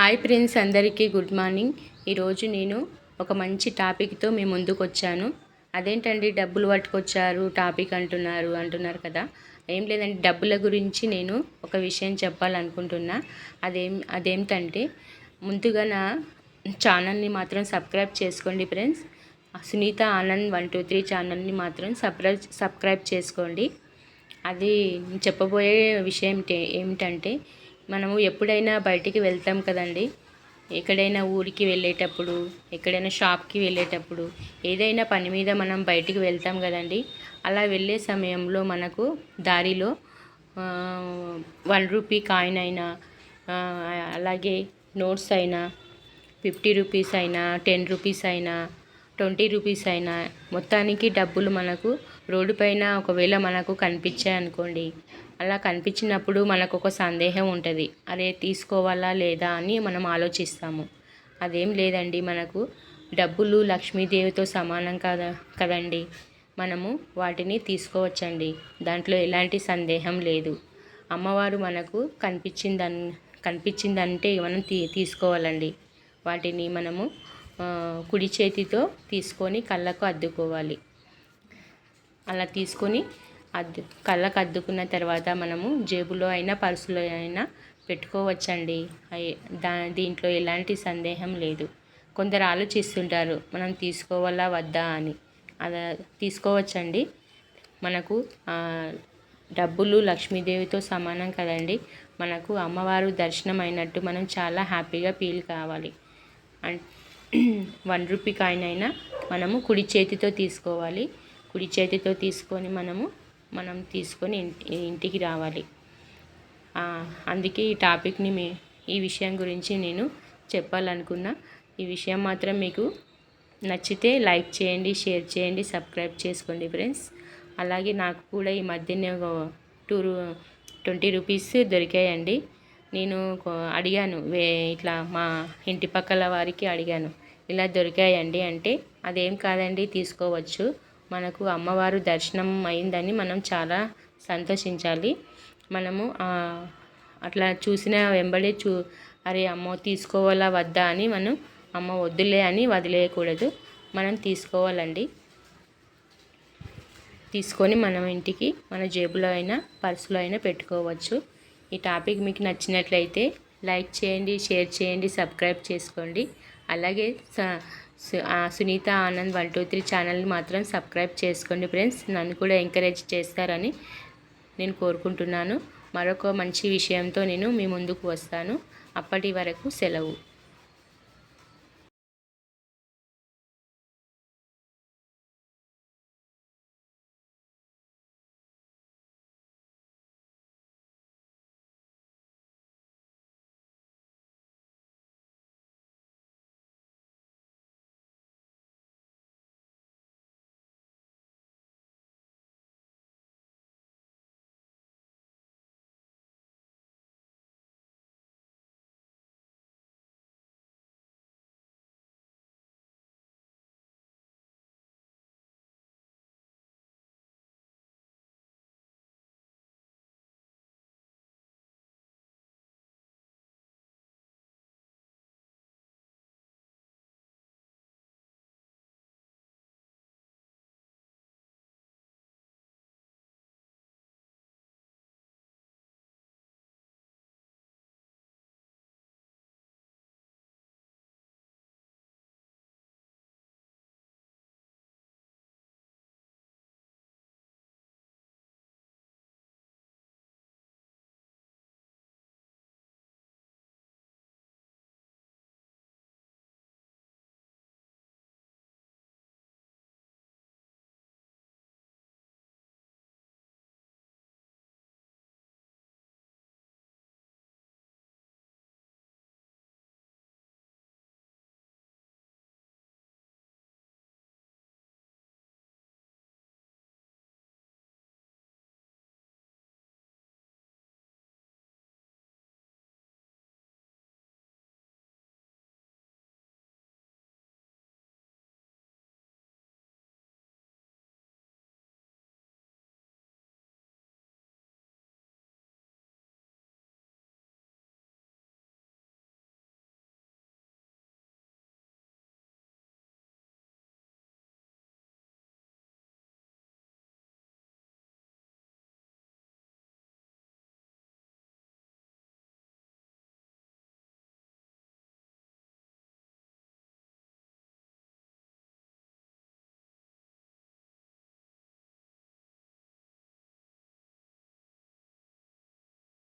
Hi friends అందరికీ good morning. ఈరోజు నేను ఒక మంచి టాపిక్తో మీ ముందుకు వచ్చాను అదేంటండి డబ్బులు పట్టుకొచ్చారు టాపిక్ అంటున్నారు అంటున్నారు కదా. ఏం లేదండి డబ్బుల గురించి నేను ఒక విషయం చెప్పాలనుకుంటున్నా. అదేం అదేంటంటే ముందుగా నా ఛానల్ని మాత్రం సబ్స్క్రైబ్ చేసుకోండి friends. Sunitha Anand one two three ఛానల్ని మాత్రం సబ్స్క్రైబ్ సబ్స్క్రైబ్ చేసుకోండి. అది చెప్పబోయే విషయం ఏమిటంటే మనము ఎప్పుడైనా బయటికి వెళ్తాం కదండి. ఎక్కడైనా ఊరికి వెళ్ళేటప్పుడు ఎక్కడైనా షాప్కి వెళ్ళేటప్పుడు ఏదైనా పని మీద మనం బయటికి వెళ్తాం కదండి. అలా వెళ్ళే సమయంలో మనకు దారిలో వన్ రూపీ కాయిన్ అయినా అలాగే నోట్స్ అయినా ఫిఫ్టీ రూపీస్ అయినా టెన్ రూపీస్ అయినా ట్వంటీ రూపీస్ అయినా మొత్తానికి డబ్బులు మనకు రోడ్డు పైన ఒకవేళ మనకు కనిపించాయి అనుకోండి. అలా కనిపించినప్పుడు మనకు ఒక సందేహం ఉంటుంది. అరే తీసుకోవాలా లేదా అని మనం ఆలోచిస్తాము. అదేం లేదండి మనకు డబ్బులు లక్ష్మీదేవితో సమానం కదా కదండి? మనము వాటిని తీసుకోవచ్చండి. దాంట్లో ఎలాంటి సందేహం లేదు. అమ్మవారు మనకు కనిపించిందని కనిపించిందంటే మనం తీ తీసుకోవాలండి. వాటిని మనము కుడి చేతితో తీసుకొని కళ్ళకు అద్దుకోవాలి. అలా తీసుకొని అద్దు కళ్ళకు అద్దుకున్న తర్వాత మనము జేబులో అయినా పర్సులో అయినా పెట్టుకోవచ్చండి. దా దీంట్లో ఎలాంటి సందేహం లేదు. కొందరు ఆలోచిస్తుంటారు మనం తీసుకోవాలా వద్దా అని. అలా తీసుకోవచ్చండి. మనకు డబ్బులు లక్ష్మీదేవితో సమానం కదండి. మనకు అమ్మవారు దర్శనం అయినట్టు మనం చాలా హ్యాపీగా ఫీల్ కావాలి. అండ్ వన్ రూపీ కాయిన్ అయినా మనము కుడి చేతితో తీసుకోవాలి. కుడి చేతితో తీసుకొని మనము మనం తీసుకొని ఇంటికి రావాలి. అందుకే ఈ టాపిక్ని మీ ఈ విషయం గురించి నేను చెప్పాలనుకున్నా. ఈ విషయం మాత్రం మీకు నచ్చితే లైక్ చేయండి షేర్ చేయండి సబ్స్క్రైబ్ చేసుకోండి ఫ్రెండ్స్. అలాగే నాకు కూడా ఈ మధ్యనే టూ ట్వంటీ రూపీస్ దొరికాయండి. నేను అడిగాను వే ఇట్లా మా ఇంటి పక్కల వారికి అడిగాను. ఇలా దొరికాయండి అంటే అదేం కాదండి తీసుకోవచ్చు. మనకు అమ్మవారు దర్శనం అయిందని మనం చాలా సంతోషించాలి. మనము అట్లా చూసిన వెంబడే చూ అరే అమ్మో తీసుకోవాలా వద్దా అని మనం అమ్మ వద్దులే అని వదిలేయకూడదు. మనం తీసుకోవాలండి. తీసుకొని మనం ఇంటికి మన జేబులో అయినా పర్సులో అయినా పెట్టుకోవచ్చు. ఈ టాపిక్ మీకు నచ్చినట్లయితే లైక్ చేయండి షేర్ చేయండి సబ్స్క్రైబ్ చేసుకోండి. అలాగే Sunitha Anand one two three ఛానల్ని మాత్రం సబ్స్క్రైబ్ చేసుకోండి ఫ్రెండ్స్. నన్ను కూడా ఎంకరేజ్ చేస్తారని నేను కోరుకుంటున్నాను. మరొక మంచి విషయంతో నేను మీ ముందుకు వస్తాను. అప్పటి వరకు సెలవు.